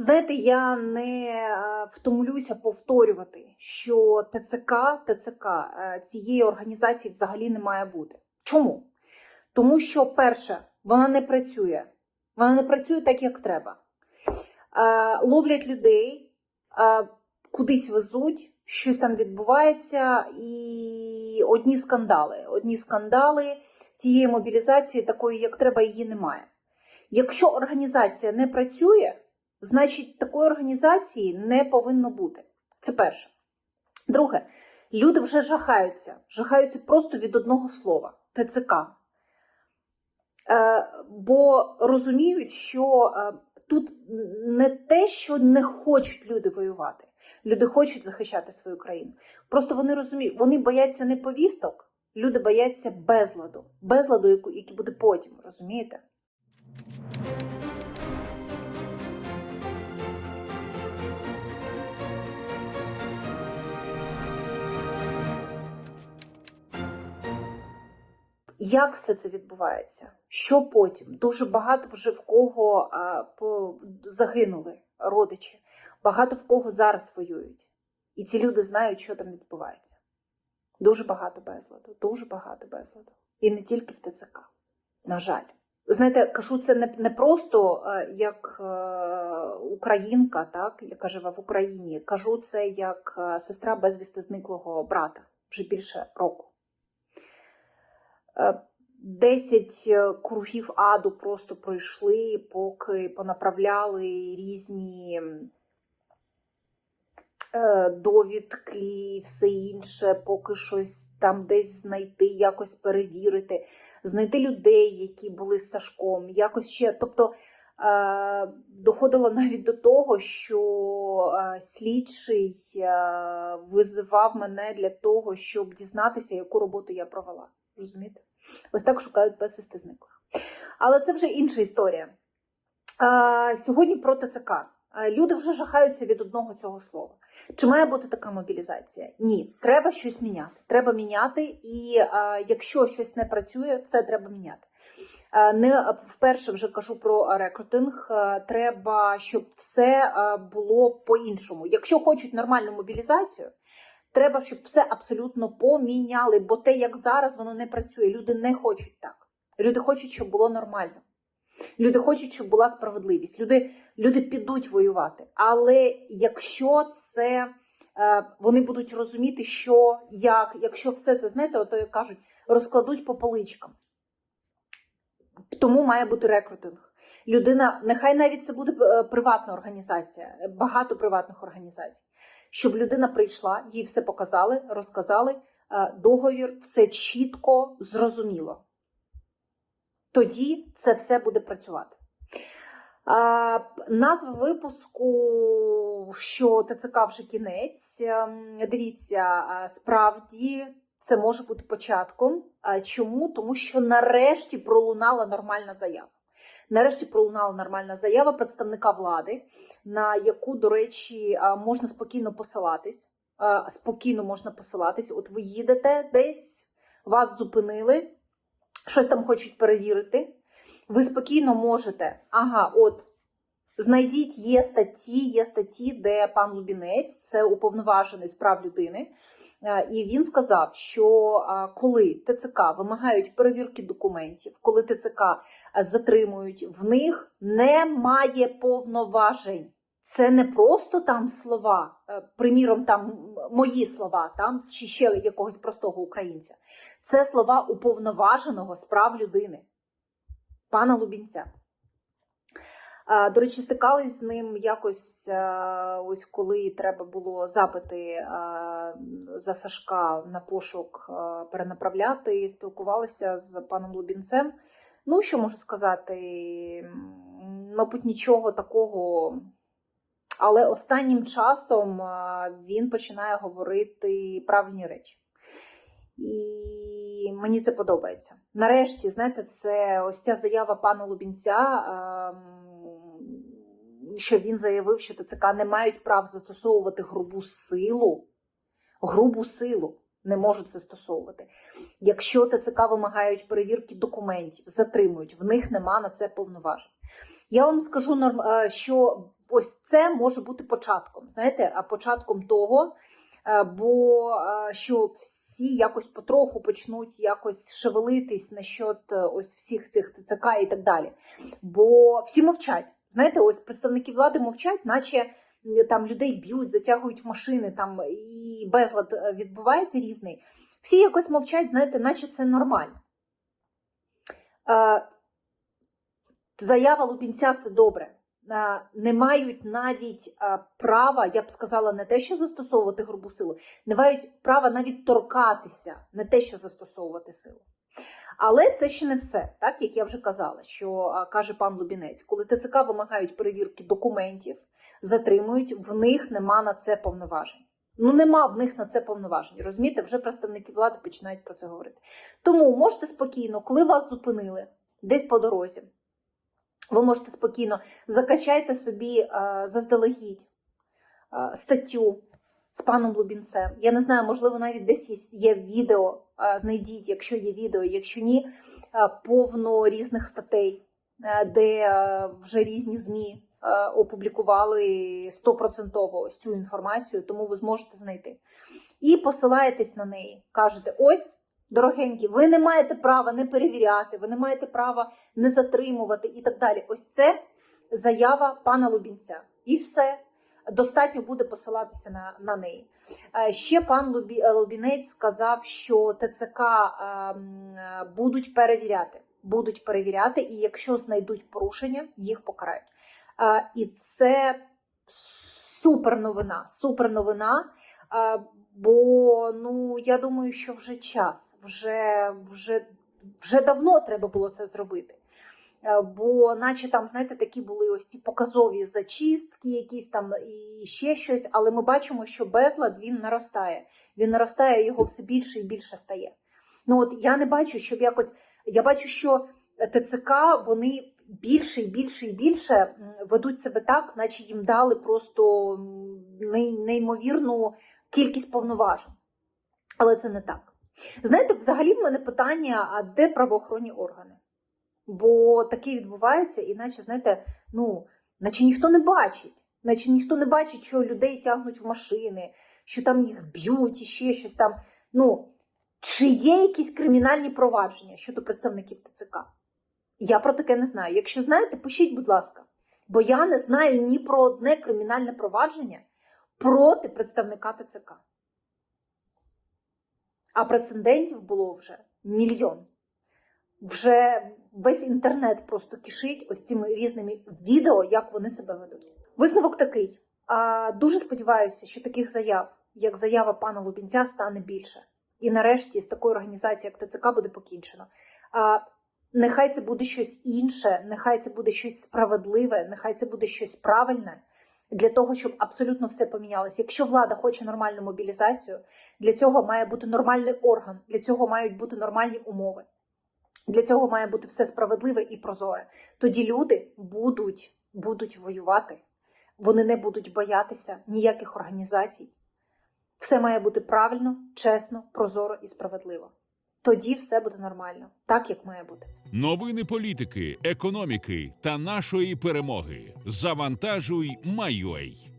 Знаєте, я не е, втомлюся повторювати, що ТЦК, ТЦК е, цієї організації взагалі не має бути. Чому? Тому що, перше, вона не працює. Вона не працює так, як треба. Е, Ловлять людей, кудись везуть, щось там відбувається, і одні скандали. Одні скандали тієї мобілізації, такої, як треба, її немає. Якщо організація не працює, значить такої організації не повинно бути. Це перше. Друге, люди вже жахаються, жахаються просто від одного слова ТЦК. Е, бо розуміють, що е, тут не те, що не хочуть люди воювати. Люди хочуть захищати свою країну. Просто вони розуміють, вони бояться не повісток, люди бояться безладу, безладу, який буде потім, розумієте? Як все це відбувається? Що потім? Дуже багато вже в кого загинули родичі, багато в кого зараз воюють. І ці люди знають, що там відбувається. Дуже багато безладу, дуже багато безладу. І не тільки в ТЦК. На жаль. Знаєте, кажу це не, не просто е, як е, українка, так, яка живе в Україні. Кажу це як е, сестра безвісти зниклого брата вже більше року. Е, 10 кругів аду просто пройшли, поки понаправляли різні е, довідки все інше, поки щось там десь знайти, якось перевірити, знайти людей, які були з Сашком, якось ще. Тобто е, доходило навіть до того, що е, слідчий е, визивав мене для того, щоб дізнатися, яку роботу я провела. Розумієте? Ось так шукають безвісти зниклих. Але це вже інша історія. Сьогодні про ТЦК. Люди вже жахаються від одного цього слова. Чи має бути така мобілізація? Ні, треба щось міняти. Треба міняти, і якщо щось не працює, це треба міняти. Не вперше вже кажу про рекрутинг. Треба, щоб все було по-іншому. Якщо хочуть нормальну мобілізацію, Треба, щоб все абсолютно поміняли, бо те, як зараз, воно не працює. Люди не хочуть так. Люди хочуть, щоб було нормально. Люди хочуть, щоб була справедливість. Люди, люди підуть воювати. Але якщо це е, вони будуть розуміти, що як, якщо все це знаєте, ото як кажуть, розкладуть по поличкам. Тому має бути рекрутинг. Людина, нехай навіть це буде е, приватна організація, багато приватних організацій щоб людина прийшла, їй все показали, розказали, е, договір, все чітко, зрозуміло. Тоді це все буде працювати. Назва випуску, що ТЦК вже кінець. ем, Дивіться, е, справді це може бути початком. Чому? Тому що нарешті пролунала нормальна заява. Нарешті пролунала нормальна заява представника влади, на яку, до речі, можна спокійно посилатись. Спокійно можна посилатись. От ви їдете десь, вас зупинили, щось там хочуть перевірити. Ви спокійно можете, ага, от. Знайдіть, є статті, є статті, де пан Лубінець, це уповноважений з прав людини, і він сказав, що коли ТЦК вимагають перевірки документів, коли ТЦК е, затримують, в них немає повноважень. Це не просто там слова, е, приміром, там мої слова, там чи ще якогось простого українця. Це слова уповноваженого з прав людини, пана Лубінця. До речі, стикались з ним якось, ось коли треба було запити а, за Сашка на пошук перенаправляти, і спілкувалися з паном Лубінцем. Ну, що можу сказати? Мабуть, нічого такого. Але останнім часом він починає говорити правильні речі. І мені це подобається. Нарешті, знаєте, це ось ця заява пана Лубінця, ем, що він заявив, що ТЦК не мають прав застосовувати грубу силу. Грубу силу не можуть застосовувати. Якщо ТЦК вимагають перевірки документів, затримують, в них нема на це повноважень. Я вам скажу, е, що ось це може бути початком. Знаєте, а початком того, е, бо е, що всі якось потроху почнуть якось шевелитись насчет ось всіх цих ТЦК і так далі. Бо всі мовчать. Знаєте, ось представники влади мовчать, наче там людей б'ють, затягують в машини, там і безлад е, відбувається різний. Всі якось мовчать, знаєте, наче це нормально. Е, Заява Лубінця це добре. Е, Не мають навіть права, я б сказала, не те, що застосовувати грубу силу, не мають права навіть торкатися, не те, що застосовувати силу. Але це ще не все, так як я вже казала, що каже пан Лубінець, коли ТЦК вимагають перевірки документів, затримують, в них нема на це повноважень. Ну, нема в них на це повноважень. Розумієте, вже представники влади починають про це говорити. Тому можете спокійно, коли вас зупинили десь по дорозі, ви можете спокійно закачайте собі заздалегідь статтю з паном Лубінцем. Я не знаю, можливо, навіть десь є, відео. е, знайдіть, якщо є відео, якщо ні, е, повно різних статей, е, де вже різні ЗМІ опублікували стопроцентово ось цю інформацію, тому ви зможете знайти. І посилаєтесь на неї. Кажете, ось. Дорогенькі, ви не маєте права не перевіряти, ви не маєте права не затримувати і так далі. Ось це заява пана Лубінця. І все. Достатньо буде посилатися на, на неї. Е, Ще пан Лубі, е, Лубінець сказав, що ТЦК е, будуть перевіряти. Будуть перевіряти, і якщо знайдуть порушення, їх покарають. І це супер новина. Супер новина. Бо ну я думаю, що вже час, вже, вже, вже давно треба було це зробити. Е, Бо, наче там, знаєте, такі були ось ці показові зачистки, якісь там і ще щось, але ми бачимо, що безлад він наростає. Він наростає, його все більше і більше стає. Ну от я не бачу, щоб якось. Я бачу, що ТЦК вони більше і більше і більше ведуть себе так, наче їм дали просто неймовірну кількість повноважень. Але це не так. Знаєте, взагалі в мене питання: а де правоохоронні органи? Бо таке відбувається, іначе, знаєте, ну, наче ніхто не бачить, наче ніхто не бачить, що людей тягнуть в машини, що там їх б'ють і ще щось там. Ну, чи є якісь кримінальні провадження щодо представників ТЦК? Я про таке не знаю. Якщо знаєте, пишіть, будь ласка. Бо я не знаю ні про одне кримінальне провадження проти представника ТЦК. А прецедентів було вже мільйон. Вже весь інтернет просто кишить ось цими різними відео, як вони себе ведуть. Висновок такий. А, дуже сподіваюся, що таких заяв, як заява пана Лубінця, стане більше. І нарешті з такою організацією, як ТЦК, буде покінчено. А, нехай це буде щось інше, нехай це буде щось справедливе, нехай це буде щось правильне для того, щоб абсолютно все помінялося. Якщо влада хоче нормальну мобілізацію, для цього має бути нормальний орган, для цього мають бути нормальні умови. Для цього має бути все справедливе і прозоре. Тоді люди будуть, будуть воювати, вони не будуть боятися ніяких організацій. Все має бути правильно, чесно, прозоро і справедливо. Тоді все буде нормально, так як має бути. Новини політики, економіки та нашої перемоги. Завантажуй, Майой.